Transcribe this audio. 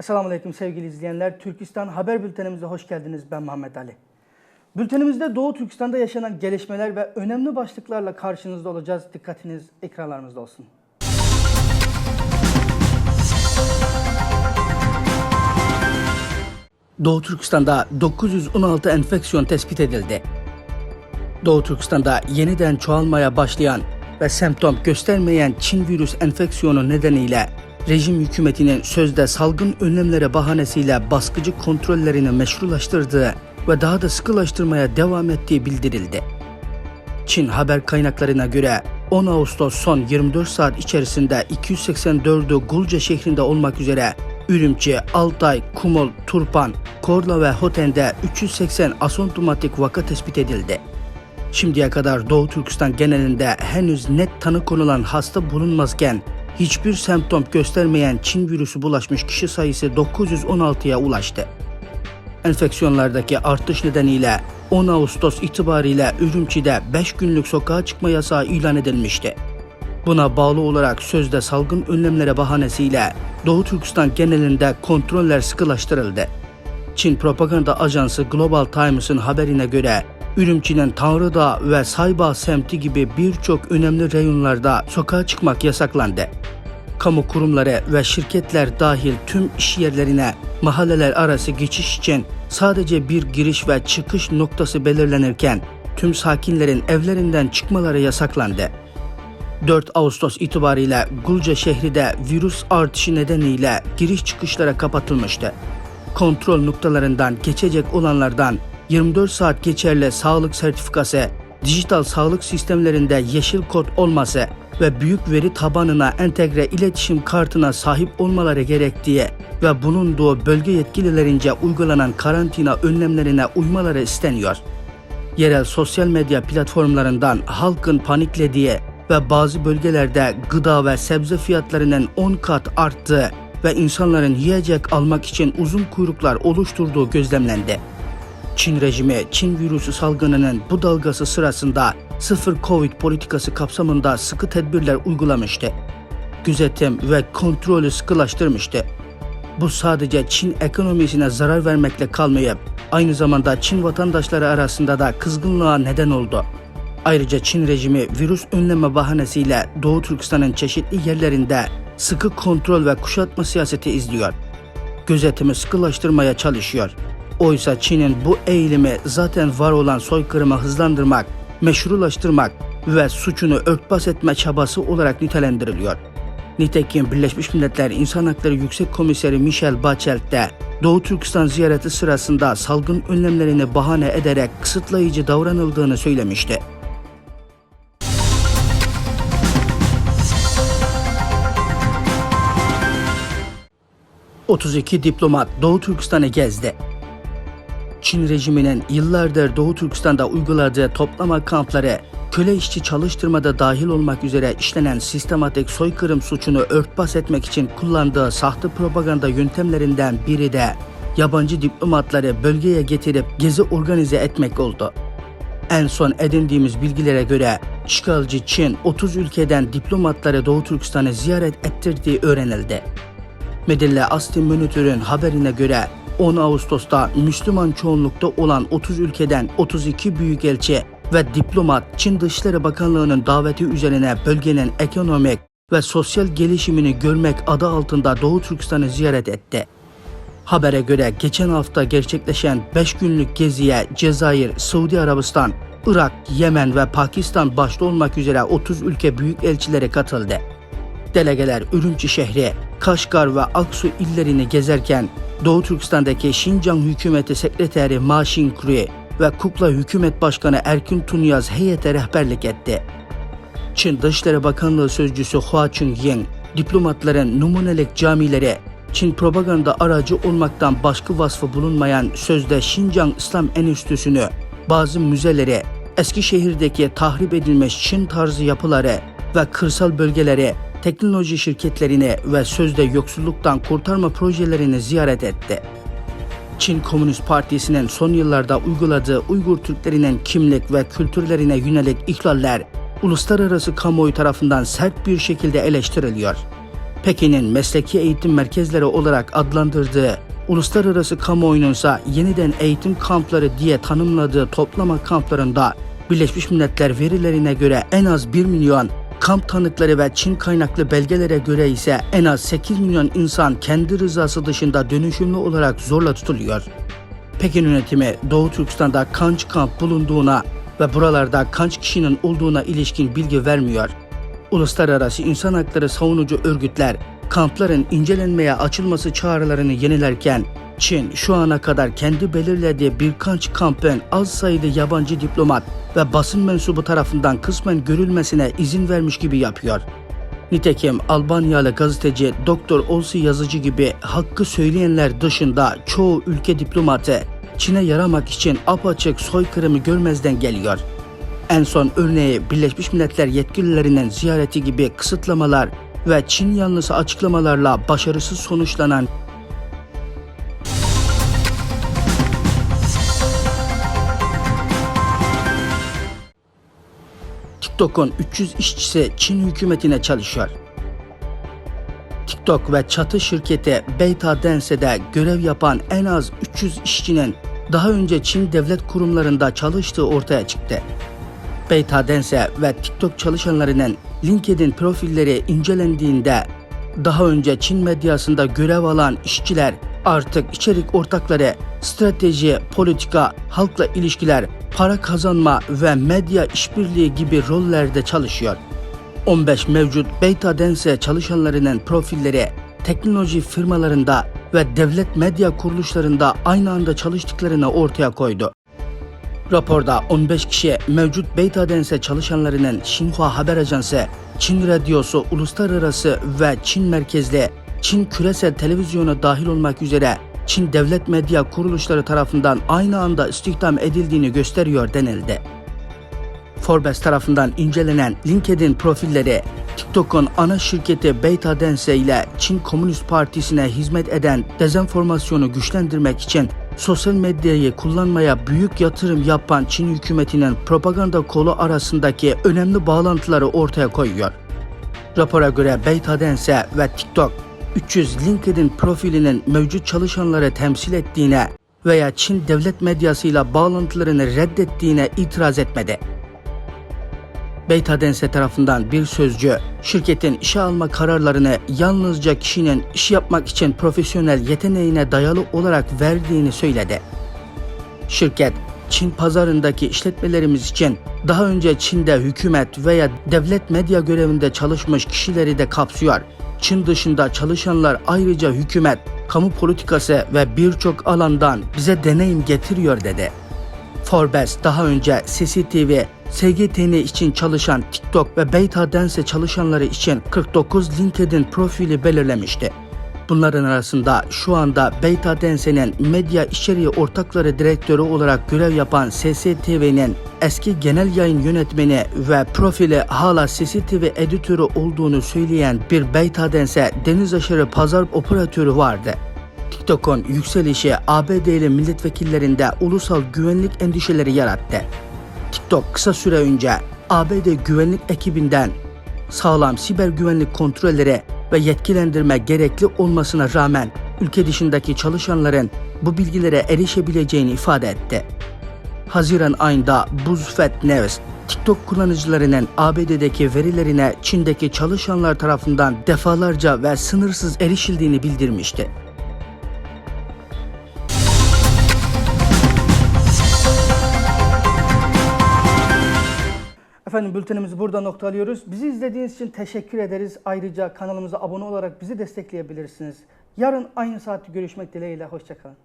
Esselamu Aleyküm sevgili izleyenler. Türkistan Haber Bültenimize hoş geldiniz. Ben Muhammed Ali. Bültenimizde Doğu Türkistan'da yaşanan gelişmeler ve önemli başlıklarla karşınızda olacağız. Dikkatiniz ekranlarımızda olsun. Doğu Türkistan'da 916 enfeksiyon tespit edildi. Doğu Türkistan'da yeniden çoğalmaya başlayan ve semptom göstermeyen Çin virüs enfeksiyonu nedeniyle rejim hükümetinin sözde salgın önlemleri bahanesiyle baskıcı kontrollerini meşrulaştırdığı ve daha da sıkılaştırmaya devam ettiği bildirildi. Çin haber kaynaklarına göre 10 Ağustos son 24 saat içerisinde 284'ü Gulca şehrinde olmak üzere Ürümçi, Altay, Kumul, Turpan, Korla ve Hoten'de 380 asomptomatik vaka tespit edildi. Şimdiye kadar Doğu Türkistan genelinde henüz net tanı konulan hasta bulunmazken hiçbir semptom göstermeyen Çin virüsü bulaşmış kişi sayısı 916'ya ulaştı. Enfeksiyonlardaki artış nedeniyle 10 Ağustos itibariyle Ürümçi'de 5 günlük sokağa çıkma yasağı ilan edilmişti. Buna bağlı olarak sözde salgın önlemleri bahanesiyle Doğu Türkistan genelinde kontroller sıkılaştırıldı. Çin propaganda ajansı Global Times'ın haberine göre Ürümçi'nin Tanrıdağ ve Sayba semti gibi birçok önemli reyonlarda sokağa çıkmak yasaklandı. Kamu kurumları ve şirketler dahil tüm iş yerlerine mahalleler arası geçiş için sadece bir giriş ve çıkış noktası belirlenirken tüm sakinlerin evlerinden çıkmaları yasaklandı. 4 Ağustos itibariyle Gulca şehri de virüs artışı nedeniyle giriş çıkışlara kapatılmıştı. Kontrol noktalarından geçecek olanlardan 24 saat geçerli sağlık sertifikası, dijital sağlık sistemlerinde yeşil kod olması ve büyük veri tabanına entegre iletişim kartına sahip olmaları gerektiği ve bulunduğu bölge yetkililerince uygulanan karantina önlemlerine uymaları isteniyor yerel sosyal medya platformlarından halkın paniklediği ve bazı bölgelerde gıda ve sebze fiyatlarının 10 kat arttığı ve insanların yiyecek almak için uzun kuyruklar oluşturduğu gözlemlendi. Çin rejimi, Çin virüsü salgınının bu dalgası sırasında sıfır Covid politikası kapsamında sıkı tedbirler uygulamıştı. Gözetim ve kontrolü sıkılaştırmıştı. Bu sadece Çin ekonomisine zarar vermekle kalmayıp aynı zamanda Çin vatandaşları arasında da kızgınlığa neden oldu. Ayrıca Çin rejimi virüs önleme bahanesiyle Doğu Türkistan'ın çeşitli yerlerinde sıkı kontrol ve kuşatma siyaseti izliyor. Gözetimi sıkılaştırmaya çalışıyor. Oysa Çin'in bu eğilimi zaten var olan soykırımı hızlandırmak, meşrulaştırmak ve suçunu örtbas etme çabası olarak nitelendiriliyor. Nitekim Birleşmiş Milletler İnsan Hakları Yüksek Komiseri Michel Bachelet de Doğu Türkistan ziyareti sırasında salgın önlemlerini bahane ederek kısıtlayıcı davranıldığını söylemişti. ...32 diplomat Doğu Türkistan'ı gezdi. Çin rejiminin yıllardır Doğu Türkistan'da uyguladığı toplama kampları, köle işçi çalıştırmada dahil olmak üzere işlenen sistematik soykırım suçunu örtbas etmek için kullandığı sahte propaganda yöntemlerinden biri de yabancı diplomatları bölgeye getirip gezi organize etmek oldu. En son edindiğimiz bilgilere göre işgalci Çin 30 ülkeden diplomatları Doğu Türkistan'ı ziyaret ettirdiği öğrenildi. Medelle Astin Monitor'un haberine göre 10 Ağustos'ta Müslüman çoğunlukta olan 30 ülkeden 32 büyükelçi ve diplomat Çin Dışişleri Bakanlığı'nın daveti üzerine bölgenin ekonomik ve sosyal gelişimini görmek adı altında Doğu Türkistan'ı ziyaret etti. Habere göre geçen hafta gerçekleşen 5 günlük geziye Cezayir, Suudi Arabistan, Irak, Yemen ve Pakistan başta olmak üzere 30 ülke büyük elçileri katıldı. Delegeler Ürümçi şehri, Kaşgar ve Aksu illerini gezerken Doğu Türkistan'daki Şincan Hükümeti Sekreteri Ma Xingkui ve Kukla Hükümet Başkanı Erkin Tunyaz heyete rehberlik etti. Çin Dışişleri Bakanlığı Sözcüsü Hua Chunying, diplomatların numunelik camileri, Çin propaganda aracı olmaktan başka vasfı bulunmayan sözde Şincan İslam Enstitüsü'nü, bazı müzeleri, Eskişehir'deki tahrip edilmiş Çin tarzı yapıları ve kırsal bölgeleri, teknoloji şirketlerini ve sözde yoksulluktan kurtarma projelerini ziyaret etti. Çin Komünist Partisi'nin son yıllarda uyguladığı Uygur Türklerinin kimlik ve kültürlerine yönelik ihlaller uluslararası kamuoyu tarafından sert bir şekilde eleştiriliyor. Pekin'in mesleki eğitim merkezleri olarak adlandırdığı uluslararası kamuoyununsa yeniden eğitim kampları diye tanımladığı toplama kamplarında Birleşmiş Milletler verilerine göre en az 1 milyon, kamp tanıkları ve Çin kaynaklı belgelere göre ise en az 8 milyon insan kendi rızası dışında dönüşümlü olarak zorla tutuluyor. Pekin yönetimi Doğu Türkistan'da kanç kamp bulunduğuna ve buralarda kanç kişinin olduğuna ilişkin bilgi vermiyor. Uluslararası insan hakları savunucu örgütler kampların incelenmeye açılması çağrılarını yenilerken Çin şu ana kadar kendi belirlediği birkaç kampın az sayıda yabancı diplomat ve basın mensubu tarafından kısmen görülmesine izin vermiş gibi yapıyor. Nitekim Albanyalı gazeteci Doktor Olsi yazıcı gibi hakkı söyleyenler dışında çoğu ülke diplomatı Çin'e yaramak için apaçık soykırımı görmezden geliyor. En son örneği Birleşmiş Milletler yetkililerinin ziyareti gibi kısıtlamalar ve Çin yanlısı açıklamalarla başarısız sonuçlanan TikTok'un 300 işçisi Çin hükümetine çalışıyor. TikTok ve çatı şirketi Beta Dance'de görev yapan en az 300 işçinin daha önce Çin devlet kurumlarında çalıştığı ortaya çıktı. Beta Dance ve TikTok çalışanlarının LinkedIn profilleri incelendiğinde daha önce Çin medyasında görev alan işçiler artık içerik ortakları, strateji, politika, halkla ilişkiler, para kazanma ve medya işbirliği gibi rollerde çalışıyor. 15 mevcut Beta Dance çalışanlarının profilleri teknoloji firmalarında ve devlet medya kuruluşlarında aynı anda çalıştıklarını ortaya koydu. Raporda 15 kişi mevcut Beta Dance çalışanlarının Xinhua Haber Ajansı, Çin Radyosu Uluslararası ve Çin merkezli Çin Küresel Televizyonu dahil olmak üzere Çin devlet medya kuruluşları tarafından aynı anda istihdam edildiğini gösteriyor denildi. Forbes tarafından incelenen LinkedIn profilleri TikTok'un ana şirketi Beta Dance ile Çin Komünist Partisi'ne hizmet eden dezenformasyonu güçlendirmek için sosyal medyayı kullanmaya büyük yatırım yapan Çin hükümetinin propaganda kolu arasındaki önemli bağlantıları ortaya koyuyor. Rapora göre Beta Dance ve TikTok 300 LinkedIn profilinin mevcut çalışanları temsil ettiğine veya Çin devlet medyasıyla bağlantılarını reddettiğine itiraz etmedi. Beytadense tarafından bir sözcü, şirketin işe alma kararlarını yalnızca kişinin iş yapmak için profesyonel yeteneğine dayalı olarak verdiğini söyledi. Şirket, Çin pazarındaki işletmelerimiz için daha önce Çin'de hükümet veya devlet medya görevinde çalışmış kişileri de kapsıyor. Çin dışında çalışanlar ayrıca hükümet, kamu politikası ve birçok alandan bize deneyim getiriyor dedi. Forbes daha önce CCTV, SGTN için çalışan TikTok ve Beta Dance çalışanları için 49 LinkedIn profili belirlemişti. Bunların arasında şu anda Beta Dance'nin medya içeriği ortakları direktörü olarak görev yapan SCTV'nin eski genel yayın yönetmeni ve profili hala CCTV editörü olduğunu söyleyen bir Beta Dance deniz aşırı pazar operatörü vardı. TikTok'un yükselişi ABD'li milletvekillerinde ulusal güvenlik endişeleri yarattı. TikTok kısa süre önce ABD güvenlik ekibinden sağlam siber güvenlik kontrolleri ve yetkilendirme gerekli olmasına rağmen ülke dışındaki çalışanların bu bilgilere erişebileceğini ifade etti. Haziran ayında BuzzFeed News, TikTok kullanıcılarının ABD'deki verilerine Çin'deki çalışanlar tarafından defalarca ve sınırsız erişildiğini bildirmişti. Efendim bültenimizi burada noktalıyoruz. Bizi izlediğiniz için teşekkür ederiz. Ayrıca kanalımıza abone olarak bizi destekleyebilirsiniz. Yarın aynı saatte görüşmek dileğiyle. Hoşçakalın.